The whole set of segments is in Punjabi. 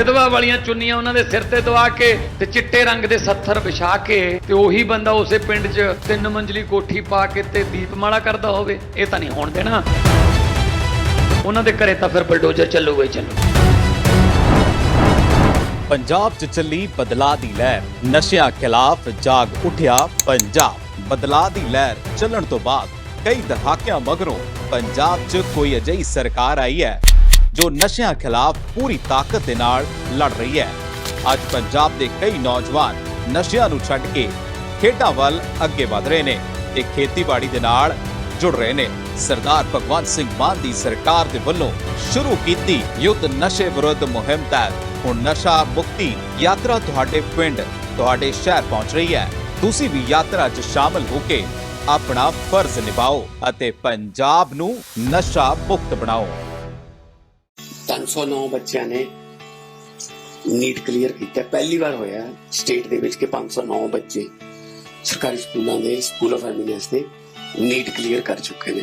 ਵਿਧਵਾ ਵਾਲੀਆਂ ਚੁੰਨੀਆਂ ਉਹਨਾਂ ਦੇ ਸਿਰ ਤੇ ਦਵਾ ਕੇ ਤੇ ਚਿੱਟੇ ਰੰਗ ਦੇ ਸੱਥਰ ਵਿਛਾ ਕੇ ਤੇ ਉਹੀ ਬੰਦਾ ਉਸੇ ਪਿੰਡ 'ਚ ਤਿੰਨ ਮੰਜ਼ਲੀ ਕੋਠੀ ਪਾ ਕੇ ਤੇ ਦੀਪਮਾਲਾ ਕਰਦਾ ਹੋਵੇ, ਇਹ ਤਾਂ ਨਹੀਂ ਹੋਣ ਦੇਣਾ। ਉਹਨਾਂ ਦੇ ਘਰੇ ਤਾਂ ਫਿਰ ਬਲਡੋਜ਼ਰ ਚੱਲੂਗਾ ਹੀ ਚੱਲੂ ਪੰਜਾਬ 'ਚ ਚੱਲੀ ਬਦਲਾਅ ਦੀ ਲਹਿਰ, ਨਸ਼ਿਆਂ ਖਿਲਾਫ ਜਾਗ ਉੱਠਿਆ ਪੰਜਾਬ। ਬਦਲਾਅ ਦੀ ਲਹਿਰ ਚੱਲਣ ਤੋਂ ਬਾਅਦ ਕਈ ਦਹਾਕਿਆਂ ਮਗਰੋਂ ਪੰਜਾਬ 'ਚ ਕੋਈ ਅਜਿਹੀ ਸਰਕਾਰ ਆਈ ਹੈ ਜੋ ਨਸ਼ਿਆਂ ਖਿਲਾਫ ਪੂਰੀ ਤਾਕਤ ਦੇ ਨਾਲ ਲੜ ਰਹੀ ਹੈ। ਅੱਜ ਪੰਜਾਬ ਦੇ ਕਈ ਨੌਜਵਾਨ ਨਸ਼ਿਆਂ ਨੂੰ ਛੱਡ ਕੇ ਖੇਡਾਂ ਵੱਲ ਅੱਗੇ ਵਧ ਰਹੇ ਨੇ ਤੇ ਖੇਤੀਬਾੜੀ ਦੇ ਨਾਲ ਜੁੜ ਰਹੇ ਨੇ। ਸਰਦਾਰ ਭਗਵੰਤ ਸਿੰਘ ਮਾਨ ਦੀ ਸਰਕਾਰ ਦੇ ਵੱਲੋਂ ਸ਼ੁਰੂ ਕੀਤੀ ਯੁੱਧ ਨਸ਼ੇ ਵਿਰੁੱਧ ਮੁਹਿੰਮ ਤਹਿਤ। ਹੁਣ ਨਸ਼ਾ ਮੁਕਤੀ ਯਾਤਰਾ ਤੁਹਾਡੇ ਪਿੰਡ, ਤੁਹਾਡੇ ਸ਼ਹਿਰ ਪਹੁੰਚ ਰਹੀ ਹੈ। ਤੁਸੀਂ ਵੀ ਯਾਤਰਾ 'ਚ ਸ਼ਾਮਲ ਹੋ ਕੇ ਆਪਣਾ ਫਰਜ਼ ਨਿਭਾਓ ਅਤੇ ਪੰਜਾਬ ਨੂੰ ਨਸ਼ਾ ਮੁਕਤ ਬਣਾਓ। 509 ਬੱਚਿਆਂ ਨੇ ਨੀਟ ਕਲੀਅਰ ਕੀਤਾ ਪਹਿਲੀ ਵਾਰ ਹੋਇਆ ਸਟੇਟ ਦੇ ਵਿੱਚ ਕਿ 509 ਬੱਚੇ ਸਰਕਾਰੀ ਸਕੂਲਾਂ ਦੇ ਸਕੂਲ ਆਫ ਐਮੀਨੈਂਸ ਦੇ ਨੀਟ ਕਲੀਅਰ ਕਰ ਚੁੱਕੇ ਨੇ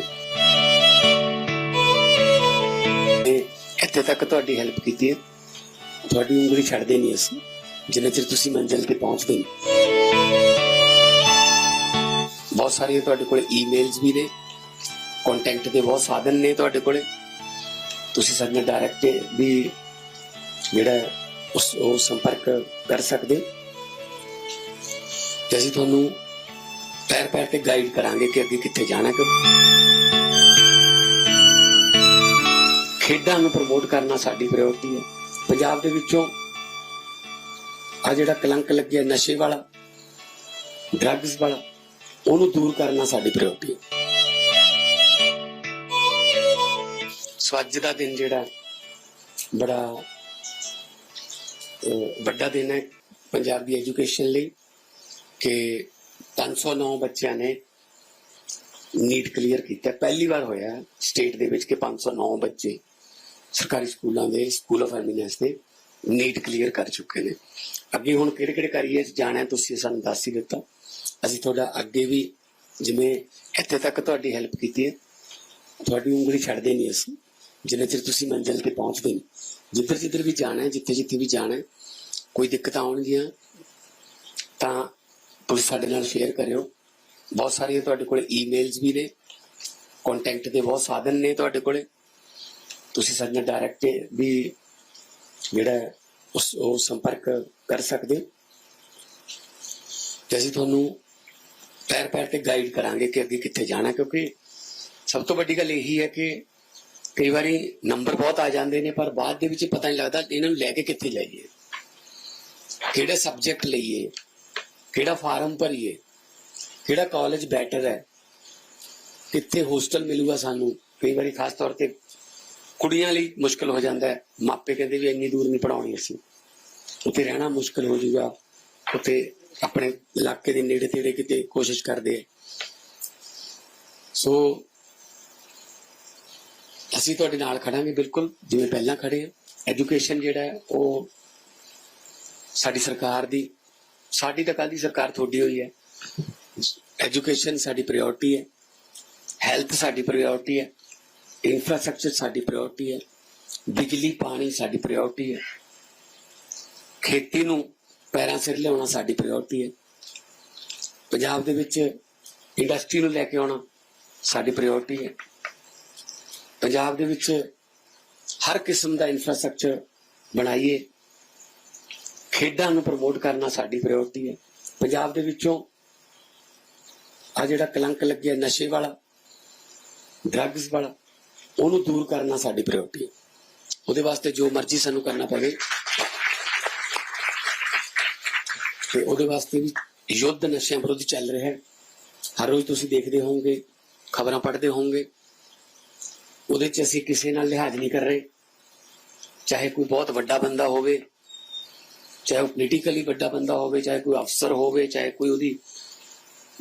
ਤੇ ਇੱਥੇ ਤੱਕ ਤੁਹਾਡੀ ਹੈਲਪ ਕੀਤੀ ਹੈ ਤੁਹਾਡੀ ਉਂਗਲੀ ਛੱਡਦੇ ਨਹੀਂ ਅਸੀਂ ਜਿੰਨੇ ਚਿਰ ਤੁਸੀਂ ਮੰਜ਼ਿਲ ਤੇ ਪਹੁੰਚਦੇ ਨਹੀਂ ਬਹੁਤ ਸਾਰੀਆਂ ਤੁਹਾਡੇ ਕੋਲ ਈਮੇਲਸ ਵੀ ਨੇ ਕੰਟੈਕਟ ਦੇ ਬਹੁਤ ਸਾਧਨ ਨੇ ਤੁਹਾਡੇ ਕੋਲੇ ਤੁਸੀਂ ਸਾਡੇ ਨਾਲ ਡਾਇਰੈਕਟ ਵੀ ਜਿਹੜਾ ਉਸ ਉਹ ਸੰਪਰਕ ਕਰ ਸਕਦੇ ਹੋ। ਤੇ ਅਸੀਂ ਤੁਹਾਨੂੰ ਪੈਰ ਪੈਰ ਤੇ ਗਾਈਡ ਕਰਾਂਗੇ ਕਿ ਅੱਗੇ ਕਿੱਥੇ ਜਾਣਾ ਕਿ ਖੇਡਾਂ ਨੂੰ ਪ੍ਰਮੋਟ ਕਰਨਾ ਸਾਡੀ ਪ੍ਰਾਇੋਰਟੀ ਹੈ। ਪੰਜਾਬ ਦੇ ਵਿੱਚੋਂ ਆ ਜਿਹੜਾ ਕਲੰਕ ਲੱਗਿਆ, ਨਸ਼ੇ ਵਾਲਾ ਡਰੱਗਸ ਵਾਲਾ, ਉਹਨੂੰ ਦੂਰ ਕਰਨਾ ਸਾਡੀ ਪ੍ਰਾਇੋਰਟੀ ਹੈ। ਸੋ ਅੱਜ ਦਾ ਦਿਨ ਜਿਹੜਾ ਬੜਾ ਵੱਡਾ ਦਿਨ ਹੈ ਪੰਜਾਬ ਦੀ ਐਜੂਕੇਸ਼ਨ ਲਈ ਕਿ 509 ਬੱਚਿਆਂ ਨੇ ਨੀਟ ਕਲੀਅਰ ਕੀਤਾ। ਪਹਿਲੀ ਵਾਰ ਹੋਇਆ ਸਟੇਟ ਦੇ ਵਿੱਚ ਕਿ 509 ਬੱਚੇ ਸਰਕਾਰੀ ਸਕੂਲਾਂ ਦੇ, ਸਕੂਲ ਆਫ ਐਮੀਨੈਂਸ ਦੇ ਨੀਟ ਕਲੀਅਰ ਕਰ ਚੁੱਕੇ ਨੇ। ਅੱਗੇ ਹੁਣ ਕਿਹੜੇ ਕਿਹੜੇ ਕਰੀਏ ਜਾਣਾ ਤੁਸੀਂ ਸਾਨੂੰ ਦੱਸ ਹੀ ਦਿੱਤਾ। ਅਸੀਂ ਤੁਹਾਡਾ ਅੱਗੇ ਵੀ ਜਿਵੇਂ ਇੱਥੇ ਤੱਕ ਤੁਹਾਡੀ ਹੈਲਪ ਕੀਤੀ ਹੈ, ਤੁਹਾਡੀ ਉਂਗਲੀ ਛੱਡਦੇ ਨਹੀਂ ਅਸੀਂ। ਜਿੰਨੇ ਚਿਰ ਤੁਸੀਂ ਮੰਜ਼ਿਲ ਤੇ ਪਹੁੰਚਦੇ ਨਹੀਂ ਜਿੱਧਰ ਜਿੱਧਰ ਵੀ ਜਾਣਾ ਹੈ, ਜਿੱਥੇ ਜਿੱਥੇ ਵੀ ਜਾਣਾ ਹੈ, ਕੋਈ ਦਿੱਕਤਾਂ ਆਉਣਗੀਆਂ, ਤਾਂ ਤੁਸੀਂ ਸਾਡੇ ਨਾਲ ਸ਼ੇਅਰ ਕਰਿਓ। ਬਹੁਤ ਸਾਰੀਆਂ ਤੁਹਾਡੇ ਕੋਲ ਈਮੇਲਸ ਵੀ ਨੇ ਕੰਟੈਕਟ ਦੇ ਬਹੁਤ ਸਾਧਨ ਨੇ ਤੁਹਾਡੇ ਕੋਲੇ। ਤੁਸੀਂ ਸਾਡੇ ਨਾਲ ਡਾਇਰੈਕਟ ਵੀ ਜਿਹੜਾ ਉਸ, ਉਹ ਸੰਪਰਕ ਕਰ ਸਕਦੇ ਹੋ। ਤੇ ਅਸੀਂ ਤੁਹਾਨੂੰ ਪੈਰ ਪੈਰ ਤੇ ਗਾਈਡ ਕਰਾਂਗੇ ਕਿ ਅੱਗੇ ਕਿੱਥੇ ਜਾਣਾ ਕਿਉਂਕਿ ਸਭ ਤੋਂ ਵੱਡੀ ਗੱਲ ਇਹੀ ਹੈ ਕਿ ਕਈ ਵਾਰੀ ਨੰਬਰ ਬਹੁਤ ਆ ਜਾਂਦੇ ਨੇ, ਪਰ ਬਾਅਦ ਦੇ ਵਿੱਚ ਪਤਾ ਨਹੀਂ ਲੱਗਦਾ ਇਹਨਾਂ ਨੂੰ ਲੈ ਕੇ ਕਿੱਥੇ ਜਾਈਏ। ਕਿਹੜਾ ਸਬਜੈਕਟ ਲਈਏ, ਕਿਹੜਾ ਫਾਰਮ ਭਰੀਏ, ਕਿਹੜਾ ਕਾਲਜ ਬੈਟਰ ਹੈ, ਕਿੱਥੇ ਹੋਸਟਲ ਮਿਲੂਗਾ ਸਾਨੂੰ। ਕਈ ਵਾਰੀ ਖਾਸ ਤੌਰ ਤੇ ਕੁੜੀਆਂ ਲਈ ਮੁਸ਼ਕਲ ਹੋ ਜਾਂਦਾ ਹੈ। ਮਾਪੇ ਕਹਿੰਦੇ ਵੀ ਇੰਨੀ ਦੂਰ ਨਹੀਂ ਪੜਾਉਣੀ ਅਸੀਂ। ਉੱਥੇ ਰਹਿਣਾ ਮੁਸ਼ਕਲ ਹੋ ਜਾਊਗਾ। ਉੱਥੇ ਆਪਣੇ ਇਲਾਕੇ ਦੇ ਨੇੜੇ ਤੇੜੇ ਕਿਤੇ ਕੋਸ਼ਿਸ਼ ਕਰਦੇ ਸੋ ਅਸੀਂ ਤੁਹਾਡੇ ਨਾਲ ਖੜਾਂਗੇ, ਬਿਲਕੁਲ, ਜਿਵੇਂ ਪਹਿਲਾਂ ਖੜੇ ਆ। ਐਜੂਕੇਸ਼ਨ ਜਿਹੜਾ ਹੈ, ਉਹ ਸਾਡੀ ਸਰਕਾਰ ਦੀ, ਸਾਡੀ ਤਾਂ ਕੱਲ ਦੀ ਸਰਕਾਰ ਤੁਹਾਡੀ ਹੋਈ ਹੈ। ਐਜੂਕੇਸ਼ਨ ਸਾਡੀ ਪ੍ਰਾਇੋਰਟੀ ਹੈ ਹੈਲਥ ਸਾਡੀ ਪ੍ਰਾਇੋਰਟੀ ਹੈ ਇਨਫਰਾਸਟ੍ਰਕਚਰ ਸਾਡੀ ਪ੍ਰਾਇੋਰਟੀ ਹੈ, ਬਿਜਲੀ, ਪਾਣੀ ਸਾਡੀ ਪ੍ਰਾਇੋਰਟੀ ਹੈ। ਖੇਤੀ ਨੂੰ ਪੈਰਾਂ ਸਿਰ ਲਿਆਉਣਾ ਸਾਡੀ ਪ੍ਰਾਇੋਰਟੀ ਹੈ। ਪੰਜਾਬ ਦੇ ਵਿੱਚ ਇੰਡਸਟਰੀ ਨੂੰ ਲੈ ਕੇ ਆਉਣਾ ਸਾਡੀ ਪ੍ਰਾਇੋਰਟੀ ਹੈ। ਪੰਜਾਬ ਦੇ ਵਿੱਚ ਹਰ ਕਿਸਮ ਦਾ ਇਨਫਰਾਸਟ੍ਰਕਚਰ ਬਣਾਈਏ, ਖੇਡਾਂ ਨੂੰ ਪ੍ਰਮੋਟ ਕਰਨਾ ਸਾਡੀ ਪ੍ਰਾਇੋਰਟੀ ਹੈ। ਪੰਜਾਬ ਦੇ ਵਿੱਚੋਂ ਆ ਜਿਹੜਾ ਕਲੰਕ ਲੱਗਿਆ ਨਸ਼ੇ ਵਾਲਾ ਡਰੱਗਸ ਵਾਲਾ, ਉਹਨੂੰ ਦੂਰ ਕਰਨਾ ਸਾਡੀ ਪ੍ਰਾਇੋਰਟੀ ਹੈ। ਉਹਦੇ ਵਾਸਤੇ ਜੋ ਮਰਜ਼ੀ ਸਾਨੂੰ ਕਰਨਾ ਪਵੇ, ਤੇ ਉਹਦੇ ਵਾਸਤੇ ਵੀ ਯੁੱਧ ਨਸ਼ਿਆਂ ਵਿਰੁੱਧ ਚੱਲ ਰਿਹਾ ਹੈ। ਹਰ ਰੋਜ਼ ਤੁਸੀਂ ਦੇਖਦੇ ਹੋਵੋਗੇ, ਖਬਰਾਂ ਪੜ੍ਹਦੇ ਹੋਵੋਗੇ ਉਹਦੇ 'ਚ ਅਸੀਂ ਕਿਸੇ ਨਾਲ ਲਿਹਾਜ਼ ਨਹੀਂ ਕਰ ਰਹੇ। ਚਾਹੇ ਕੋਈ ਬਹੁਤ ਵੱਡਾ ਬੰਦਾ ਹੋਵੇ, ਚਾਹੇ ਉਹ ਪੋਲੀਟੀਕਲੀ ਵੱਡਾ ਬੰਦਾ ਹੋਵੇ, ਚਾਹੇ ਕੋਈ ਅਫਸਰ ਹੋਵੇ, ਚਾਹੇ ਕੋਈ ਉਹਦੀ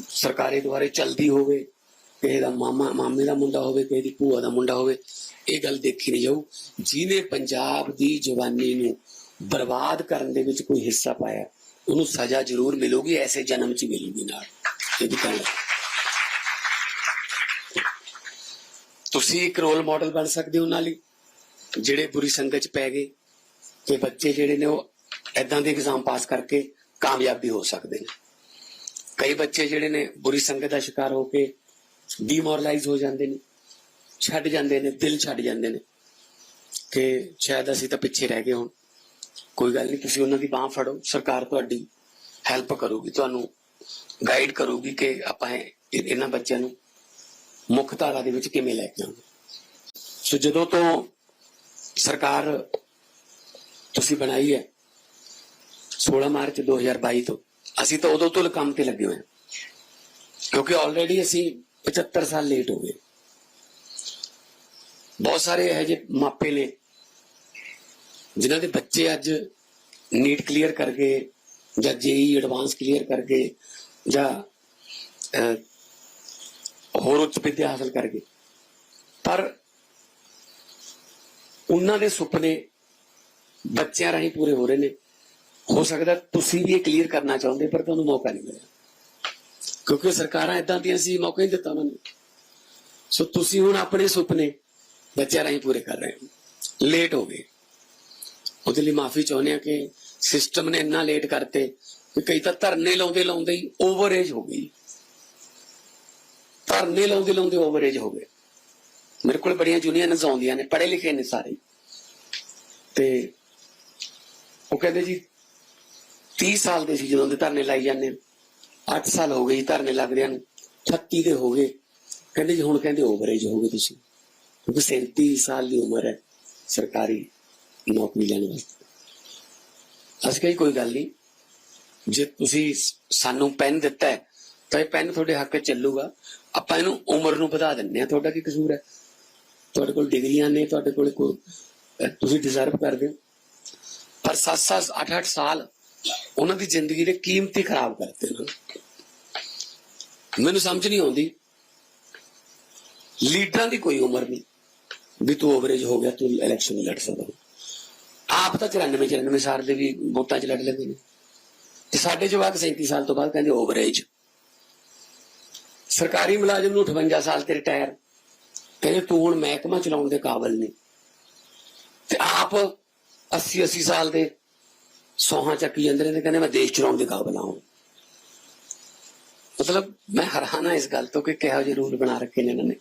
ਸਰਕਾਰੀ ਦੁਆਰੇ ਚਲਦੀ ਹੋਵੇ, ਕਿਸੇ ਦਾ ਮਾਮਾ, ਮਾਮੇ ਦਾ ਮੁੰਡਾ ਹੋਵੇ, ਕਿਸੇ ਦੀ ਭੂਆ ਦਾ ਮੁੰਡਾ ਹੋਵੇ, ਇਹ ਗੱਲ ਦੇਖੀ ਨਹੀਂ ਜਾਊ। ਜਿਹਨੇ ਪੰਜਾਬ ਦੀ ਜਵਾਨੀ ਨੂੰ ਬਰਬਾਦ ਕਰਨ ਦੇ ਵਿੱਚ ਕੋਈ ਹਿੱਸਾ ਪਾਇਆ, ਉਹਨੂੰ ਸਜ਼ਾ ਜ਼ਰੂਰ ਮਿਲੂਗੀ, ਐਸੇ ਜਨਮ 'ਚ ਮਿਲੂਗੀ ਨਾਲ। ਇਹ ਵੀ ਗੱਲ ਹੈ। ਤੁਸੀਂ ਇੱਕ ਰੋਲ ਮਾਡਲ ਬਣ ਸਕਦੇ ਹੋ ਉਹਨਾਂ ਲਈ, ਜਿਹੜੇ ਬੁਰੀ ਸੰਗਤ 'ਚ ਪੈ ਗਏ ਕਿ ਬੱਚੇ ਜਿਹੜੇ ਨੇ ਉਹ ਐਦਾਂ ਦੇ ਐਗਜ਼ਾਮ ਪਾਸ ਕਰਕੇ ਕਾਮਯਾਬ ਵੀ ਹੋ ਸਕਦੇ ਨੇ। ਕਈ ਬੱਚੇ ਜਿਹੜੇ ਨੇ ਬੁਰੀ ਸੰਗਤ ਦਾ ਸ਼ਿਕਾਰ ਹੋ ਕੇ ਡੀਮੋਰਲਾਈਜ਼ ਹੋ ਜਾਂਦੇ ਨੇ, ਛੱਡ ਜਾਂਦੇ ਨੇ, ਦਿਲ ਛੱਡ ਜਾਂਦੇ ਨੇ। ਕਿ ਸ਼ਾਇਦ ਅਸੀਂ ਤਾਂ ਪਿੱਛੇ ਰਹਿ ਗਏ ਹੁਣ। ਕੋਈ ਗੱਲ ਨਹੀਂ, ਤੁਸੀਂ ਉਹਨਾਂ ਦੀ ਬਾਹ ਫੜੋ, ਸਰਕਾਰ ਤੁਹਾਡੀ ਹੈਲਪ ਕਰੂਗੀ, ਤੁਹਾਨੂੰ ਗਾਈਡ ਕਰੂਗੀ ਕਿ ਆਪਾਂ ਇਹਨਾਂ ਬੱਚਿਆਂ ਨੂੰ ਮੁੱਖ ਧਾਰਾ ਦੇ ਵਿੱਚ ਕਿਵੇਂ ਲੈ ਕੇ ਆਉਂਦੇ ਸੋ ਜਦੋਂ ਤੋਂ ਸਰਕਾਰ ਤੁਸੀਂ ਬਣਾਈ ਹੈ 16 ਮਾਰਚ 2022 ਤੋਂ, ਅਸੀਂ ਤਾਂ ਉਦੋਂ ਤੋਂ ਕੰਮ ਤੇ ਲੱਗੇ ਹੋਏ ਕਿਉਂਕਿ ਆਲਰੇਡੀ ਅਸੀਂ 75 ਸਾਲ ਲੇਟ ਹੋ ਗਏ। ਬਹੁਤ ਸਾਰੇ ਇਹੋ ਜਿਹੇ ਮਾਪੇ ਨੇ, ਜਿਨ੍ਹਾਂ ਦੇ ਬੱਚੇ ਅੱਜ ਨੀਟ ਕਲੀਅਰ ਕਰ ਗਏ ਜਾਂ ਜੇਈ ਐਡਵਾਂਸ ਕਲੀਅਰ ਕਰਕੇ ਜਾਂ ਹੋਰ ਉੱਚ ਵਿੱਦਿਆ ਹਾਸਲ ਕਰ ਗਏ। ਪਰ ਉਹਨਾਂ ਦੇ ਸੁਪਨੇ ਬੱਚਿਆਂ ਰਾਹੀਂ ਪੂਰੇ ਹੋ ਰਹੇ ਨੇ। ਹੋ ਸਕਦਾ ਤੁਸੀਂ ਵੀ ਇਹ ਕਲੀਅਰ ਕਰਨਾ ਚਾਹੁੰਦੇ, ਪਰ ਤੁਹਾਨੂੰ ਮੌਕਾ ਨਹੀਂ ਮਿਲਿਆ। ਕਿਉਂਕਿ ਸਰਕਾਰਾਂ ਇਦਾਂ ਦੀਆਂ ਸੀ, ਮੌਕਾ ਹੀ ਨਹੀਂ ਦਿੱਤਾ ਉਹਨਾਂ ਨੂੰ। ਸੋ ਤੁਸੀਂ ਹੁਣ ਆਪਣੇ ਸੁਪਨੇ ਬੱਚਿਆਂ ਰਾਹੀਂ ਪੂਰੇ ਕਰ ਰਹੇ ਹੋ। ਲੇਟ ਹੋ ਗਏ। ਉਹਦੇ ਲਈ ਮਾਫੀ ਚਾਹੁੰਦੇ ਆ ਕਿ ਸਿਸਟਮ ਨੇ ਇੰਨਾ ਲੇਟ ਕਰਤੇ ਕਿ ਕਈ ਤਾਂ ਧਰਨੇ ਲਾਉਂਦੇ ਲਾਉਂਦੇ ਹੀ ਓਵਰ ਏਜ ਹੋ ਗਈ। ਧਰਨੇ ਲਾਉਂਦੇ ਲਾਉਂਦੇ ਓਵਰੇਜ ਹੋ ਗਏ। ਮੇਰੇ ਕੋਲ ਬੜੀਆਂ ਯੂਨੀਅਨਸ ਆਉਂਦੀਆਂ ਨੇ, ਪੜ੍ਹੇ ਲਿਖੇ ਨੇ ਸਾਰੇ। ਤੇ ਉਹ ਕਹਿੰਦੇ ਜੀ 30 ਸਾਲ ਦੇ ਸੀ ਜਦੋਂ ਦੇ ਧਰਨੇ ਲਾਈ ਜਾਂਦੇ 8 ਸਾਲ ਹੋ ਗਏ ਜੀ ਧਰਨੇ ਲੱਗਦਿਆਂ ਨੂੰ 36 ਦੇ ਹੋ ਗਏ। ਕਹਿੰਦੇ ਜੀ ਹੁਣ ਕਹਿੰਦੇ ਓਵਰੇਜ ਹੋ ਗਏ ਤੁਸੀਂ। ਕਿਉਂਕਿ 37 ਸਾਲ ਦੀ ਉਮਰ ਹੈ ਸਰਕਾਰੀ ਨੌਕਰੀ ਲੈਣ ਵਾਸਤੇ। ਅਸੀਂ ਕਹੀ ਕੋਈ ਗੱਲ ਨਹੀਂ। ਜੇ ਤੁਸੀਂ ਸਾਨੂੰ ਪੈਨ ਦਿੱਤਾ ਹੈ ਤਾਂ ਇਹ ਪੈਨ ਤੁਹਾਡੇ ਹੱਕ 'ਚ ਚੱਲੂਗਾ। ਆਪਾਂ ਇਹਨੂੰ ਉਮਰ ਨੂੰ ਵਧਾ ਦਿੰਨੇ ਆ ਤੁਹਾਡਾ ਕੀ ਕਸੂਰ ਹੈ? ਤੁਹਾਡੇ ਕੋਲ ਡਿਗਰੀਆਂ ਨੇ, ਤੁਹਾਡੇ ਕੋਲ ਕੋਈ ਤੁਸੀਂ ਡਿਜ਼ਰਵ ਕਰਦੇ ਹੋ। ਪਰ 7-7 8-8 ਸਾਲ ਉਹਨਾਂ ਦੀ ਜ਼ਿੰਦਗੀ ਦੇ ਕੀਮਤੀ ਖਰਾਬ ਕਰਤੇ ਨੇ। ਮੈਨੂੰ ਸਮਝ ਨਹੀਂ ਆਉਂਦੀ। ਲੀਡਰਾਂ ਦੀ ਕੋਈ ਉਮਰ ਨਹੀਂ। ਵੀ ਤੂੰ ਓਵਰੇਜ ਹੋ ਗਿਆ, ਤੂੰ ਇਲੈਕਸ਼ਨ ਲੜ ਸਕਦਾ। ਆਪ ਤਾਂ 94 94 ਸਾਲ ਦੇ ਵੀ ਵੋਟਾਂ 'ਚ ਲੜ ਲੈਂਦੇ ਨੇ। ਤੇ ਸਾਡੇ ਜਵਾਕ 37 ਸਾਲ ਤੋਂ ਬਾਅਦ ਕਹਿੰਦੇ ਓਵਰੇਜ ਸਰਕਾਰੀ ਮੁਲਾਜ਼ਮ ਨੂੰ 58 ਸਾਲ ਤੇ ਰਿਟਾਇਰ ਕਹਿੰਦੇ ਤੂੰ ਹੁਣ ਮਹਿਕਮਾ ਚਲਾਉਣ ਦੇ ਕਾਬਿਲ ਨਹੀਂ। ਤੇ ਆਪ 80 80 ਸਾਲ ਦੇ ਸੋਹਾਂ ਚੱਕੀ ਜਾਂਦੇ ਨੇ ਕਹਿੰਦੇ ਮੈਂ ਦੇਸ਼ ਚਲਾਉਣ ਦੇ ਕਾਬਿਲ ਹਾਂ। ਮਤਲਬ ਮੈਂ ਹੈਰਾਨ ਹਾਂ ਇਸ ਗੱਲ ਤੋਂ ਕਿ ਕਿਹੋ ਜਿਹੇ ਰੂਲ ਬਣਾ ਰੱਖੇ ਨੇ ਇਹਨਾਂ ਨੇ।